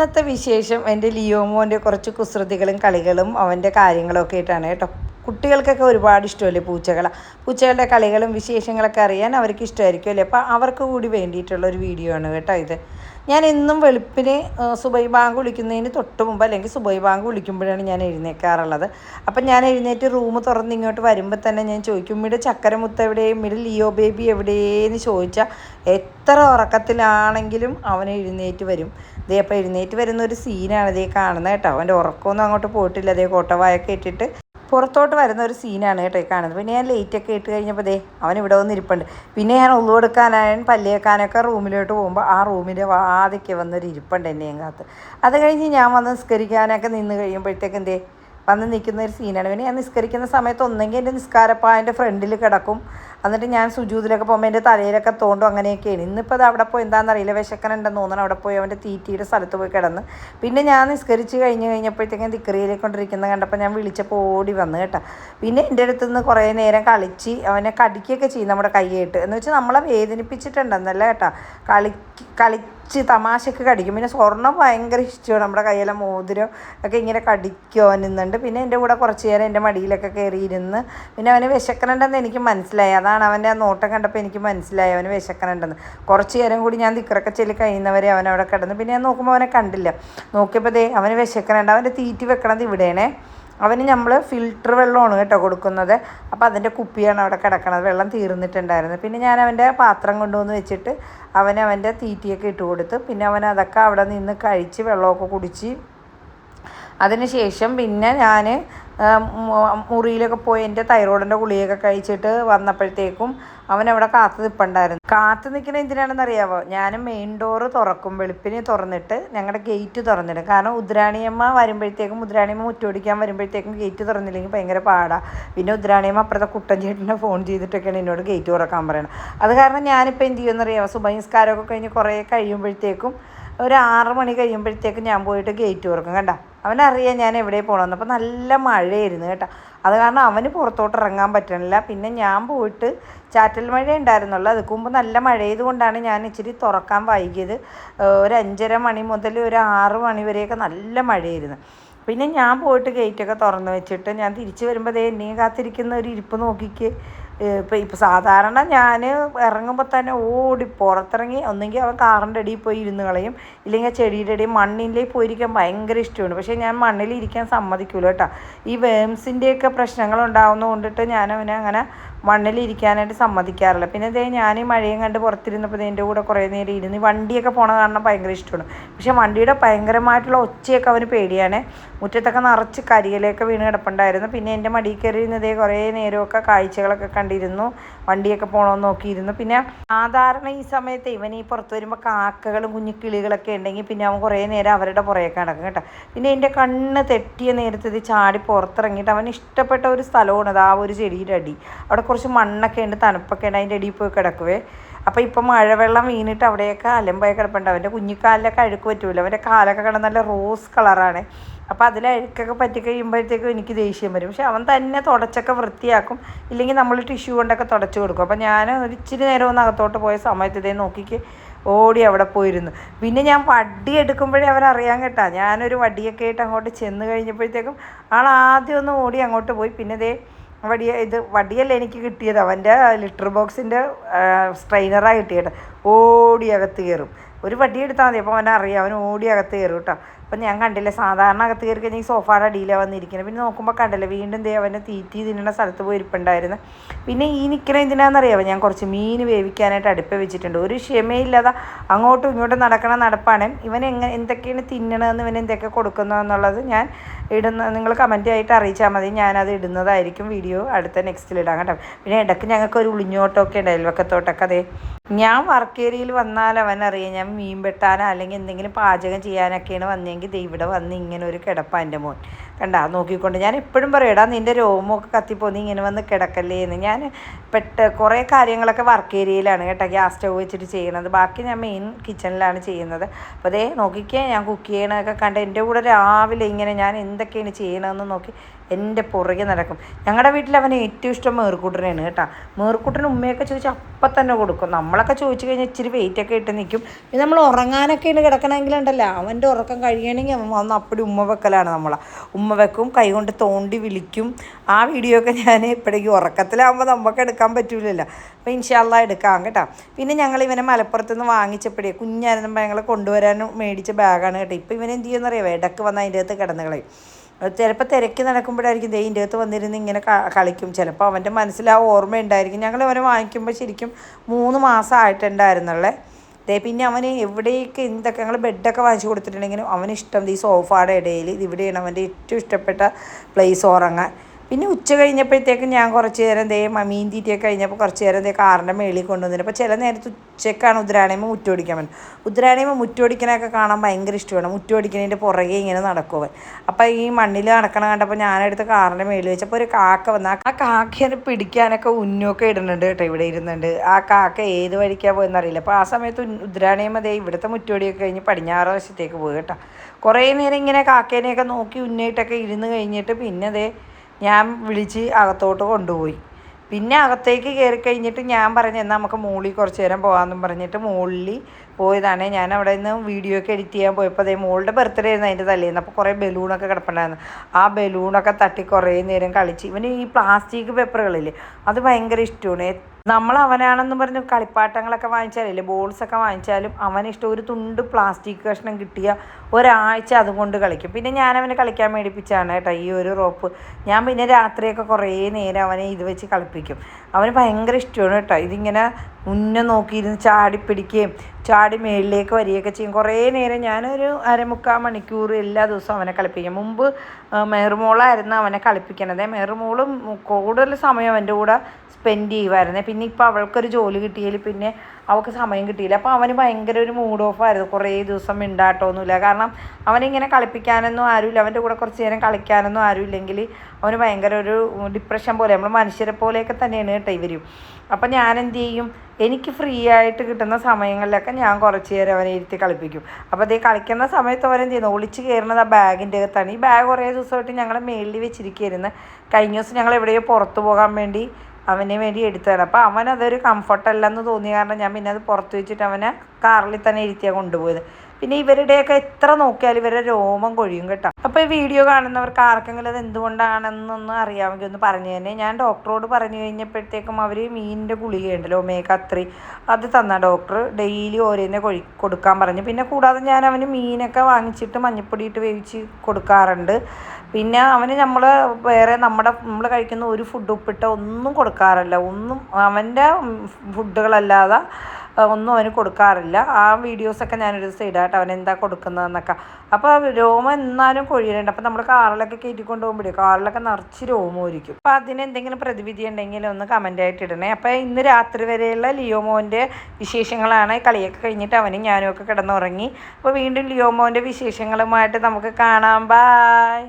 ഇന്നത്തെ വിശേഷം എന്റെ ലിയോമോന്റെ കുറച്ച് കുസൃതികളും കളികളും അവന്റെ കാര്യങ്ങളൊക്കെ ആയിട്ടാണ് കേട്ടോ. കുട്ടികൾക്കൊക്കെ ഒരുപാട് ഇഷ്ടമല്ലേ പൂച്ചകളെ? പൂച്ചകളുടെ കളികളും വിശേഷങ്ങളൊക്കെ അറിയാൻ അവർക്ക് ഇഷ്ടമായിരിക്കും അല്ലേ അപ്പോൾ അവർക്ക് കൂടി വേണ്ടിയിട്ടുള്ള ഒരു വീഡിയോ ആണ് കേട്ടോ ഇത്. ഞാൻ എന്നും വെളുപ്പിന് സുബൈ ബാങ്ക് വിളിക്കുന്നതിന് തൊട്ട് മുമ്പ് അല്ലെങ്കിൽ സുബൈ ബാങ്ക് വിളിക്കുമ്പോഴാണ് ഞാൻ എഴുന്നേക്കാറുള്ളത്. അപ്പം ഞാൻ എഴുന്നേറ്റ് റൂം തുറന്ന് ഇങ്ങോട്ട് വരുമ്പോൾ തന്നെ ഞാൻ ചോദിക്കും ഇവിടെ ചക്കരമുത്ത് എവിടെ ഇവിടെ ലിയോ ബേബി എവിടെയെന്ന് ചോദിച്ചാൽ എത്ര ഉറക്കത്തിലാണെങ്കിലും അവൻ എഴുന്നേറ്റ് വരും. ദേ അപ്പോൾ എഴുന്നേറ്റ് വരുന്ന ഒരു സീനാണ് ഇതേ കാണുന്നത് കേട്ടോ. അവന്റെ ഉറക്കമൊന്നും അങ്ങോട്ട് പോയിട്ടില്ല. അതേ കോട്ടവായൊക്കെ ഇട്ടിട്ട് പുറത്തോട്ട് വരുന്ന ഒരു സീനാണ് കേട്ടോ കാണുന്നത്. പിന്നെ ഞാൻ ലേറ്റൊക്കെ ഇട്ട് കഴിഞ്ഞപ്പോൾ ദേ അവൻ ഇവിടെ വന്ന് ഇരിപ്പുണ്ട് പിന്നെ ഞാൻ ഉള്ളു കൊടുക്കാനായാലും പല്ലിയേക്കാനൊക്കെ റൂമിലോട്ട് പോകുമ്പോൾ ആ റൂമിന്റെ വാതിക്ക് വന്നൊരു ഇരിപ്പുണ്ട് എന്നെയും കാത്ത് അത് കഴിഞ്ഞ് ഞാൻ വന്ന് നിസ്കരിക്കാനൊക്കെ നിന്ന് കഴിയുമ്പോഴത്തേക്കും എന്തേ വന്ന് നിൽക്കുന്ന ഒരു സീനാണ്. പിന്നെ ഞാൻ നിസ്കരിക്കുന്ന സമയത്ത് ഒന്നെങ്കിൽ എന്റെ നിസ്കാരപ്പായന്റെ ഫ്രണ്ടിൽ കിടക്കും. എന്നിട്ട് ഞാൻ സുജൂതിലൊക്കെ പോകുമ്പോൾ എന്റെ തലയിലൊക്കെ തോണ്ടും അങ്ങനെയൊക്കെയാണ്. ഇന്നിപ്പോൾ അത് അവിടെ പോയി എന്താണെന്നറിയില്ല വിശക്കനുണ്ടെന്ന് തോന്നണം. അവിടെ പോയി അവന്റെ തീറ്റിയുടെ സ്ഥലത്ത് പോയി കിടന്ന്. പിന്നെ ഞാൻ നിസ്കരിച്ച് കഴിഞ്ഞ് കഴിഞ്ഞപ്പോഴത്തേക്കും ദിക്കറിയിലേക്ക് കൊണ്ടിരിക്കുന്നത് കണ്ടപ്പോൾ ഞാൻ വിളിച്ചപ്പോൾ ഓടി വന്നു കേട്ടോ. പിന്നെ എന്റെ അടുത്ത് നിന്ന് കുറേ നേരം കളിച്ച് അവനെ കടിക്കുകയൊക്കെ ചെയ്യും നമ്മുടെ കൈയായിട്ട്. എന്ന് വെച്ചാൽ നമ്മളെ വേദനിപ്പിച്ചിട്ടുണ്ടെന്നല്ല കേട്ടോ. കളി കളിച്ച് തമാശക്ക് കടിക്കും. പിന്നെ സ്വർണം ഭയങ്കര ഇഷ്ടമാണ്. നമ്മുടെ കയ്യിലെ മോതിരം ഒക്കെ ഇങ്ങനെ കടിക്കുമോ നിന്നുണ്ട് പിന്നെ എന്റെ കൂടെ കുറച്ച് നേരം എന്റെ മടിയിലൊക്കെ കയറിയിരുന്ന്. പിന്നെ അവന് വിശക്കണുണ്ടെന്ന് എനിക്ക് മനസ്സിലായി. അതാണ് അവന്റെ ആ നോട്ടം കണ്ടപ്പോൾ എനിക്ക് മനസ്സിലായി. അവന് വിശക്കണുണ്ടെന്ന്. കുറച്ച് നേരം കൂടി ഞാൻ തിക്കറൊക്കെ ചെല്ലി കഴിയുന്നവരെ അവൻ അവിടെ കിടന്നു. പിന്നെ ഞാൻ നോക്കുമ്പോൾ അവനെ കണ്ടില്ല. നോക്കിയപ്പോൾ ദേ അവന് വിശക്കണുണ്ട്. അവന്റെ തീറ്റി വെക്കണത് ഇവിടെയാണേ. അവന് നമ്മൾ ഫിൽറ്റർ വെള്ളമാണ് കേട്ടോ കൊടുക്കുന്നത്. അപ്പോൾ അതിന്റെ കുപ്പിയാണ് അവിടെ കിടക്കണത്. വെള്ളം തീർന്നിട്ടുണ്ടായിരുന്നു. പിന്നെ ഞാൻ അവന്റെ പാത്രം കൊണ്ടുവന്ന് വെച്ചിട്ട് അവന് അവന്റെ തീറ്റിയൊക്കെ ഇട്ട് കൊടുത്ത്. പിന്നെ അവൻ അതൊക്കെ അവിടെ നിന്ന് കഴിച്ച് വെള്ളമൊക്കെ കുടിച്ച്. അതിനുശേഷം പിന്നെ ഞാൻ മുറിയിലൊക്കെ പോയി എന്റെ തൈറോയിഡിന്റെ ഗുളികയൊക്കെ കഴിച്ചിട്ട് വന്നപ്പോഴത്തേക്കും അവൻ അവിടെ കാത്തു നിൽപ്പുണ്ടായിരുന്നു കാത്തു നിൽക്കുന്ന എന്തിനാണെന്ന് അറിയാമോ ഞാൻ മെയിൻ ഡോറ് തുറക്കും വെളുപ്പിന് തുറന്നിട്ട് ഞങ്ങളുടെ ഗേറ്റ് തുറന്നിടും. കാരണം ഉദ്രാണിയമ്മ വരുമ്പോഴത്തേക്കും ഉദ്രാണിയമ്മ മുറ്റോടിക്കാൻ വരുമ്പോഴത്തേക്കും ഗേറ്റ് തുറന്നില്ലെങ്കിൽ ഭയങ്കര പാടാണ് പിന്നെ ഉദ്രാണിയമ്മ അപ്പുറത്തെ കുട്ടൻ ചേട്ടനെ ഫോൺ ചെയ്തിട്ടൊക്കെയാണ് എന്നോട് ഗേറ്റ് തുറക്കാൻ പറയണം അത് കാരണം ഞാനിപ്പോൾ എന്ത് ചെയ്യുമെന്ന് അറിയാമോ സുബഹിസ്കാരമൊക്കെ കഴിഞ്ഞ് കുറേ കഴിയുമ്പോഴത്തേക്കും ഒരു ആറ് മണി കഴിയുമ്പോഴത്തേക്കും ഞാൻ പോയിട്ട് ഗേറ്റ് തുറക്കും കണ്ട? അവനറിയാം ഞാൻ എവിടെ പോകണമെന്ന് അപ്പോൾ നല്ല മഴയായിരുന്നു കേട്ടോ. അത് കാരണം അവന് പുറത്തോട്ട് ഇറങ്ങാൻ പറ്റണില്ല. പിന്നെ ഞാൻ പോയിട്ട് ചാറ്റൽ മഴ ഉണ്ടായിരുന്നുള്ളൂ. അത് മുമ്പ് നല്ല മഴയത് കൊണ്ടാണ് ഞാൻ ഇച്ചിരി തുറക്കാൻ വൈകിയത്. ഒരു അഞ്ചര മണി മുതൽ ഒരു ആറ് മണി വരെയൊക്കെ നല്ല മഴയായിരുന്നു. പിന്നെ ഞാൻ പോയിട്ട് ഗേറ്റൊക്കെ തുറന്ന് വെച്ചിട്ട് ഞാൻ തിരിച്ച് വരുമ്പോൾ ദേ എന്നെയും കാത്തിരിക്കുന്ന ഒരു ഇരിപ്പ് നോക്കിക്ക്. ഇപ്പം ഇപ്പം സാധാരണ ഞാൻ ഇറങ്ങുമ്പോൾ തന്നെ ഓടി പുറത്തിറങ്ങി ഒന്നെങ്കിൽ അവൻ കാറിന്റെ അടിയിൽ പോയി ഇരുന്ന് കളയും. ഇല്ലെങ്കിൽ ചെടിയുടെ അടിയിൽ മണ്ണിലേക്ക് പോയിരിക്കാൻ ഭയങ്കര ഇഷ്ടമാണ്. പക്ഷേ ഞാൻ മണ്ണിൽ ഇരിക്കാൻ സമ്മതിക്കില്ല കേട്ടോ. ഈ വേംസിന്റെയൊക്കെ പ്രശ്നങ്ങൾ ഉണ്ടാവുന്ന കൊണ്ടിട്ട് ഞാൻ അവനെ അങ്ങനെ മണ്ണിൽ ഇരിക്കാനായിട്ട് സമ്മതിക്കാറില്ല. പിന്നെ ഇതേ ഞാൻ ഈ മഴയും കണ്ട് പുറത്തിരുന്നപ്പോൾ എന്റെ കൂടെ കുറേ നേരം ഇരുന്ന് വണ്ടിയൊക്കെ പോണ കാരണം ഭയങ്കര ഇഷ്ടമാണ്. പക്ഷേ വണ്ടിയുടെ ഭയങ്കരമായിട്ടുള്ള ഒച്ചയൊക്കെ അവന് പേടിയാണ്. മുറ്റത്തൊക്കെ നിറച്ച് കരിയിലൊക്കെ വീണ് കിടപ്പുണ്ടായിരുന്നു. പിന്നെ എന്റെ മടിയിൽ കയറിയിരുന്നതേ കുറേ നേരമൊക്കെ കാഴ്ചകളൊക്കെ കണ്ടിരുന്നു. വണ്ടിയൊക്കെ പോകണമെന്ന് നോക്കിയിരുന്നു. പിന്നെ സാധാരണ ഈ സമയത്ത് ഇവൻ ഈ പുറത്ത് വരുമ്പോൾ കാക്കകളും കുഞ്ഞു കിളികളൊക്കെ ഉണ്ടെങ്കിൽ പിന്നെ അവൻ കുറേ നേരം അവരുടെ പുറകെ നടക്കും കേട്ടോ. പിന്നെ എന്റെ കണ്ണ് തെറ്റിയ നേരത്തെ ഇത് ചാടി പുറത്തിറങ്ങിയിട്ട് അവൻ ഇഷ്ടപ്പെട്ട ഒരു സ്ഥലമാണ്. അത് ആ ഒരു ചെടിയുടെ അടി. അവിടെ കുറച്ച് മണ്ണൊക്കെ ഉണ്ട് തണുപ്പൊക്കെ ഉണ്ട് അതിന്റെ അടിയിൽ പോയി കിടക്കുവേ. അപ്പോൾ ഇപ്പം മഴവെള്ളം വീണിട്ട് അവിടെയൊക്കെ അലമ്പായി കിടപ്പുണ്ട്. അവന്റെ കുഞ്ഞിക്കാലിലൊക്കെ അഴുക്ക് പറ്റൂല. അവന്റെ കാലൊക്കെ കിടന്ന് നല്ല റോസ് കളറാണ് അപ്പോൾ അതിൽ അഴുക്കൊക്കെ പറ്റി കഴിയുമ്പോഴത്തേക്കും എനിക്ക് ദേഷ്യം വരും. പക്ഷെ അവൻ തന്നെ തുടച്ചൊക്കെ വൃത്തിയാക്കും. ഇല്ലെങ്കിൽ നമ്മൾ ടിഷ്യൂ കൊണ്ടൊക്കെ തുടച്ച് കൊടുക്കും. അപ്പോൾ ഞാൻ ഒരു ഇച്ചിരി നേരം ഒന്ന് അകത്തോട്ട് പോയ സമയത്ത് ഇതേ നോക്കിക്ക് ഓടി അവിടെ പോയിരുന്നു. പിന്നെ ഞാൻ വടി എടുക്കുമ്പോഴേ അവരറിയാൻ കേട്ടാ. ഞാനൊരു വടിയൊക്കെ ആയിട്ട് അങ്ങോട്ട് ചെന്ന് കഴിഞ്ഞപ്പോഴത്തേക്കും ആൾ ആദ്യം ഒന്ന് ഓടി അങ്ങോട്ട് പോയി. പിന്നെ ദേ വടിയ ഇത് വടിയല്ല എനിക്ക് കിട്ടിയത്? അവന്റെ ലിറ്റർ ബോക്സിന്റെ സ്ട്രെയിനറാണ് കിട്ടിയത്. ഓടി അകത്ത് കയറും. ഒരു വടി എടുത്താൽ മതി. അപ്പോൾ അവനെ അറിയാം. അവൻ ഓടി അകത്ത് കയറും കേട്ടോ. അപ്പം ഞാൻ കണ്ടില്ല സാധാരണ അകത്ത് കയറി കഴിഞ്ഞാൽ സോഫായുടെ അടിയിലാണ് വന്നിരിക്കുന്നത് പിന്നെ നോക്കുമ്പോൾ കണ്ടില്ല വീണ്ടും ദേ അവന്റെ തീറ്റി തിന്നണ സ്ഥലത്ത് പോയി ഇരിപ്പുണ്ടായിരുന്നു പിന്നെ ഈ നിൽക്കണ എന്തിനാണെന്നറിയാമോ ഞാൻ കുറച്ച് മീൻ വേവിക്കാനായിട്ട് അടുപ്പ് വെച്ചിട്ടുണ്ട്. ഒരു ക്ഷമയില്ലാതെ അങ്ങോട്ടും ഇങ്ങോട്ടും നടക്കണ നടപ്പാണ്. ഇവൻ എങ്ങനെ എന്തൊക്കെയാണ് തിന്നണതെന്ന് ഇവൻ എന്തൊക്കെ കൊടുക്കുന്നതെന്നുള്ളത് ഞാൻ ഇടുന്ന നിങ്ങൾ കമന്റ് ആയിട്ട് അറിയിച്ചാൽ മതി. ഞാനത് ഇടുന്നതായിരിക്കും വീഡിയോ അടുത്ത നെക്സ്റ്റിൽ ഇടാം കേട്ടോ. പിന്നെ ഇടയ്ക്ക് ഞങ്ങൾക്ക് ഒരു ഉളിഞ്ഞോട്ടമൊക്കെ ഉണ്ട് അയൽവക്കത്തോട്ടൊക്കെ. അതെ ഞാൻ വർക്ക് ഏരിയയിൽ വന്നാൽ അറിയാം. ഞാൻ മീൻ വെട്ടാനോ അല്ലെങ്കിൽ എന്തെങ്കിലും പാചകം ചെയ്യാനൊക്കെയാണ് വന്നതെങ്കിൽ ദേ ഇവിടെ വന്ന് ഇങ്ങനെ ഒരു കിടപ്പാണ് എന്റെ മോൻ. കണ്ടാ? നോക്കിക്കൊണ്ട് ഞാൻ എപ്പോഴും പറയും എടാ നിന്റെ രോമമൊക്കെ കത്തിപ്പോന്ന് ഇങ്ങനെ വന്ന് കിടക്കല്ലേ എന്ന്. ഞാൻ പെട്ട കുറേ കാര്യങ്ങളൊക്കെ വർക്ക് ഏരിയയിലാണ് കേട്ടോ ഗ്യാസ് സ്റ്റവ് വെച്ചിട്ട് ചെയ്യണത്. ബാക്കി ഞാൻ മെയിൻ കിച്ചണിലാണ് ചെയ്യുന്നത്. അപ്പോൾ അതേ നോക്കിക്കേ ഞാൻ കുക്ക് ചെയ്യണതൊക്കെ കണ്ട് എന്റെ കൂടെ രാവിലെ ഇങ്ങനെ ഞാൻ എന്തൊക്കെയാണ് ചെയ്യണതെന്ന് നോക്കി എന്റെ പുറകെ നടക്കും. ഞങ്ങളുടെ വീട്ടിൽ അവന് ഏറ്റവും ഇഷ്ടം മേർക്കൂട്ടനാണ് കേട്ടോ. മേർക്കൂട്ടന് ഉമ്മയൊക്കെ ചോദിച്ചാൽ അപ്പം തന്നെ കൊടുക്കും. നമ്മളൊക്കെ ചോദിച്ചു കഴിഞ്ഞാൽ ഇച്ചിരി വെയിറ്റൊക്കെ ഇട്ട് നിൽക്കും പിന്നെ നമ്മൾ ഉറങ്ങാനൊക്കെ ഉറങ്ങാനൊക്കെയാണ് കിടക്കണമെങ്കിലുണ്ടല്ലോ അവന്റെ ഉറക്കം കഴിയണമെങ്കിൽ അവൻ വന്ന് അപ്പടി ഉമ്മ വെക്കലാണ് നമ്മളെ. ഉമ്മ വെക്കും കൈ കൊണ്ട് തോണ്ടി വിളിക്കും. ആ വീഡിയോ ഒക്കെ ഞാൻ ഇപ്പോഴേക്കും ഉറക്കത്തിലാകുമ്പോൾ നമുക്ക് എടുക്കാൻ പറ്റൂലല്ലോ. അപ്പോൾ ഇൻഷാല്ല എടുക്കാം കേട്ടോ. പിന്നെ ഞങ്ങൾ ഇവനെ മലപ്പുറത്ത് നിന്ന് വാങ്ങിച്ചപ്പോഴേ കുഞ്ഞായിരുന്നപ്പോൾ ഞങ്ങൾ കൊണ്ടുവരാനും മേടിച്ച ബാഗാണ് കേട്ടോ. ഇപ്പോൾ ഇവനെന്ത് ചെയ്യുമെന്നറിയാം? ഇടയ്ക്ക് വന്ന് അതിന്റെ അകത്ത് കിടന്ന് കളയും. ചിലപ്പോൾ തിരക്കി നടക്കുമ്പോഴായിരിക്കും ദേ ഇതിന്റെ അകത്ത് വന്നിരുന്ന് ഇങ്ങനെ കളിക്കും. ചിലപ്പോൾ അവന്റെ മനസ്സിൽ ആ ഓർമ്മ ഉണ്ടായിരിക്കും ഞങ്ങൾ അവനെ വാങ്ങിക്കുമ്പോൾ ശരിക്കും മൂന്ന് മാസം ആയിട്ടുണ്ടായിരുന്നുള്ളേ. ദേ പിന്നെ അവന് എവിടേക്ക് എന്തൊക്കെ ഞങ്ങൾ ബെഡൊക്കെ വാങ്ങിച്ചു കൊടുത്തിട്ടുണ്ടെങ്കിലും അവന് ഇഷ്ടം ഈ സോഫയുടെ ഇടയിൽ ഇത് ഇവിടെയാണ് അവന്റെ ഏറ്റവും ഇഷ്ടപ്പെട്ട പ്ലേസ് ഉറങ്ങാൻ. പിന്നെ ഉച്ച കഴിഞ്ഞപ്പോഴത്തേക്കും ഞാൻ കുറച്ച് നേരം ദേ മമീൻ മീൻ തീറ്റയൊക്കെ കഴിഞ്ഞപ്പോൾ കുറച്ച് നേരം ദേ കാറിന്റെ മേളിൽ കൊണ്ടുവന്നിട്ട് അപ്പോൾ ചില നേരത്ത് ഉച്ചക്കാണ് ഉദ്രാണിയമ്മ മുറ്റോടിക്കാൻ വേണ്ടി ഉദ്രാണിയമ്മ മുറ്റോടിക്കണൊക്കെ കാണാൻ ഭയങ്കര ഇഷ്ടമാണ്. മുറ്റോടിക്കണതിന്റെ പുറകെ ഇങ്ങനെ നടക്കുവൻ അപ്പോൾ ഈ മണ്ണിൽ നടക്കണ കണ്ടപ്പോൾ ഞാനെടുത്ത് കാറിന്റെ മേളിൽ വെച്ചപ്പോൾ ഒരു കാക്ക വന്ന് ആ കാക്കേനെ പിടിക്കാനൊക്കെ ഉന്നൊക്കെ ഇടുന്നുണ്ട് കേട്ടോ ഇവിടെ ഇരുന്നുണ്ട്. ആ കാക്ക ഏത് വഴിക്കാണ് പോയെന്നറിയില്ല അപ്പോൾ ആ സമയത്ത് ഉദ്രാണിയമ്മ ദേ ഇവിടുത്തെ മുറ്റോടിയൊക്കെ കഴിഞ്ഞ് പടിഞ്ഞാറ് വശത്തേക്ക് പോയി കേട്ടോ. കുറേ നേരം ഇങ്ങനെ കാക്കേനെയൊക്കെ നോക്കി ഉന്നയിട്ടൊക്കെ ഇരുന്ന് കഴിഞ്ഞിട്ട് പിന്നെ ദേ ഞാൻ വിളിച്ച് അകത്തോട്ട് കൊണ്ടുപോയി. പിന്നെ അകത്തേക്ക് കയറി കഴിഞ്ഞിട്ട് ഞാൻ പറഞ്ഞു എന്നാൽ നമുക്ക് മുകളിൽ കുറച്ച് നേരം പോകാമെന്നും പറഞ്ഞിട്ട് മുകളിൽ പോയതാണ്. ഞാൻ അവിടെ നിന്ന് വീഡിയോ ഒക്കെ എഡിറ്റ് ചെയ്യാൻ പോയപ്പോൾ അതേ മോളുടെ ബർത്ത്ഡേ ആയിരുന്നു അതിന്റെ തലേന്ന്. അപ്പോൾ കുറേ ബലൂണൊക്കെ കിടപ്പുണ്ടായിരുന്നു. ആ ബലൂണൊക്കെ തട്ടി കുറേ നേരം കളിച്ച്. ഇവന് ഈ പ്ലാസ്റ്റിക് പേപ്പറുകളില്ലേ അത് ഭയങ്കര ഇഷ്ടമാണ്. നമ്മൾ അവനാണെന്ന് പറഞ്ഞ് കളിപ്പാട്ടങ്ങളൊക്കെ ബോൾസ് ഒക്കെ വാങ്ങിച്ചാലും അവനിഷ്ടം ഒരു തുണ്ട് പ്ലാസ്റ്റിക് കഷ്ണം കിട്ടിയ ഒരാഴ്ച അതും കൊണ്ട് കളിക്കും. പിന്നെ ഞാൻ അവനെ കളിക്കാൻ മേടിപ്പിച്ചാണ് കേട്ടോ ഈ ഒരു റോപ്പ്. ഞാൻ പിന്നെ രാത്രിയൊക്കെ കുറേ നേരം അവനെ ഇത് വെച്ച് കളിപ്പിക്കും. അവന് ഭയങ്കര ഇഷ്ടമാണ് കേട്ടോ. ഇതിങ്ങനെ മുന്നേ നോക്കിയിരുന്ന് ചാടി പിടിക്കുകയും ചാടി മേളിലേക്ക് വരികയൊക്കെ ചെയ്യും. കുറേ നേരം ഞാനൊരു അരമുക്കാൽ മണിക്കൂർ എല്ലാ ദിവസവും അവനെ കളിപ്പിക്കും. മുമ്പ് മേറുമോളായിരുന്നു അവനെ കളിപ്പിക്കണത്. മേറുമോളും കൂടുതൽ സമയം അവന്റെ കൂടെ സ്പെൻഡ് ചെയ്യുമായിരുന്നേ പിന്നെ ഇപ്പോൾ അവൾക്കൊരു ജോലി കിട്ടിയതിൽ പിന്നെ അവൾക്ക് സമയം കിട്ടിയില്ല. അപ്പോൾ അവന് ഭയങ്കര ഒരു മൂഡ് ഓഫ് ആയിരുന്നു. കുറേ ദിവസം മിണ്ടാട്ടമൊന്നുമില്ല കാരണം അവനിങ്ങനെ കളിപ്പിക്കാനൊന്നും ആരുമില്ല. അവന്റെ കൂടെ കുറച്ച് നേരം കളിക്കാനൊന്നും ആരുമില്ലെങ്കിൽ അവന് ഭയങ്കര ഒരു ഡിപ്രഷൻ പോലെ. നമ്മൾ മനുഷ്യരെ പോലെയൊക്കെ തന്നെയാണ് കേട്ടോ ഇവരും. അപ്പം ഞാൻ എന്ത് ചെയ്യും? എനിക്ക് ഫ്രീ ആയിട്ട് കിട്ടുന്ന സമയങ്ങളിലൊക്കെ ഞാൻ കുറച്ച് നേരം അവനെ ഇരുത്തി കളിപ്പിക്കും. അപ്പോൾ അതേ കളിക്കുന്ന സമയത്ത് അവൻ എന്ത് ചെയ്യുന്നു? ഒളിച്ച് കയറുന്നത് ആ ബാഗിന്റെ അകത്താണ്. ഈ ബാഗ് കുറേ ദിവസമായിട്ട് ഞങ്ങൾ മേളിൽ വെച്ചിരിക്കുകയായിരുന്നു. കഴിഞ്ഞ ദിവസം ഞങ്ങൾ എവിടെയോ പുറത്ത് പോകാൻ വേണ്ടി അവന് വേണ്ടി എടുത്തതാണ്. അപ്പോൾ അവൻ അതൊരു കംഫർട്ടല്ലെന്ന് തോന്നി കാരണം ഞാൻ പിന്നെ അത് പുറത്ത് വെച്ചിട്ട് അവനെ കാറിൽ തന്നെ ഇരുത്തിയാണ് കൊണ്ടുപോയത്. പിന്നെ ഇവരുടെയൊക്കെ എത്ര നോക്കിയാലും ഇവരുടെ രോമം കൊഴിയും കേട്ടോ. അപ്പോൾ ഈ വീഡിയോ കാണുന്നവർക്ക് ആർക്കെങ്കിലും അത് എന്തുകൊണ്ടാണെന്നൊന്ന് അറിയാമെങ്കിൽ ഒന്ന് പറഞ്ഞു തന്നെ. ഞാൻ ഡോക്ടറോട് പറഞ്ഞു കഴിഞ്ഞപ്പോഴത്തേക്കും അവർ മീനിന്റെ ഗുളികയുണ്ടല്ലോ ഒമേഗ ത്രീ അത് തന്ന ഡോക്ടർ ഡെയിലി ഓരോന്നെ കൊഴി കൊടുക്കാൻ പറഞ്ഞു. പിന്നെ കൂടാതെ ഞാൻ അവന് മീനൊക്കെ വാങ്ങിച്ചിട്ട് മഞ്ഞപ്പൊടി ഇട്ട് വേവിച്ച് കൊടുക്കാറുണ്ട്. പിന്നെ അവന് നമ്മൾ വേറെ നമ്മുടെ നമ്മൾ കഴിക്കുന്ന ഒരു ഫുഡ് ഉപ്പിട്ട ഒന്നും കൊടുക്കാറില്ല. ഒന്നും അവന്റെ ഫുഡുകളല്ലാതെ ഒന്നും അവന് കൊടുക്കാറില്ല. ആ വീഡിയോസൊക്കെ ഞാനൊരു ദിവസം ഇടാം അവനെന്താ എന്താ കൊടുക്കുന്നതെന്നൊക്കെ. അപ്പോൾ രോമം എന്നാലും കൊഴിയലുണ്ട്. അപ്പോൾ നമ്മൾ കാറിലൊക്കെ കയറ്റിക്കൊണ്ട് പോകുമ്പോഴേ കാറിലൊക്കെ നിറച്ച് രോമമായിരിക്കും അപ്പോൾ അതിന് എന്തെങ്കിലും പ്രതിവിധി ഉണ്ടെങ്കിൽ ഒന്ന് കമന്റ് ആയിട്ട് ഇടണേ. അപ്പോൾ ഇന്ന് രാത്രി വരെയുള്ള ലിയോമോന്റെ വിശേഷങ്ങളാണ്. കളിയൊക്കെ കഴിഞ്ഞിട്ട് അവനും ഞാനും ഒക്കെ കിടന്നുറങ്ങി. അപ്പോൾ വീണ്ടും ലിയോമോന്റെ വിശേഷങ്ങളുമായിട്ട് നമുക്ക് കാണാം. ബായ്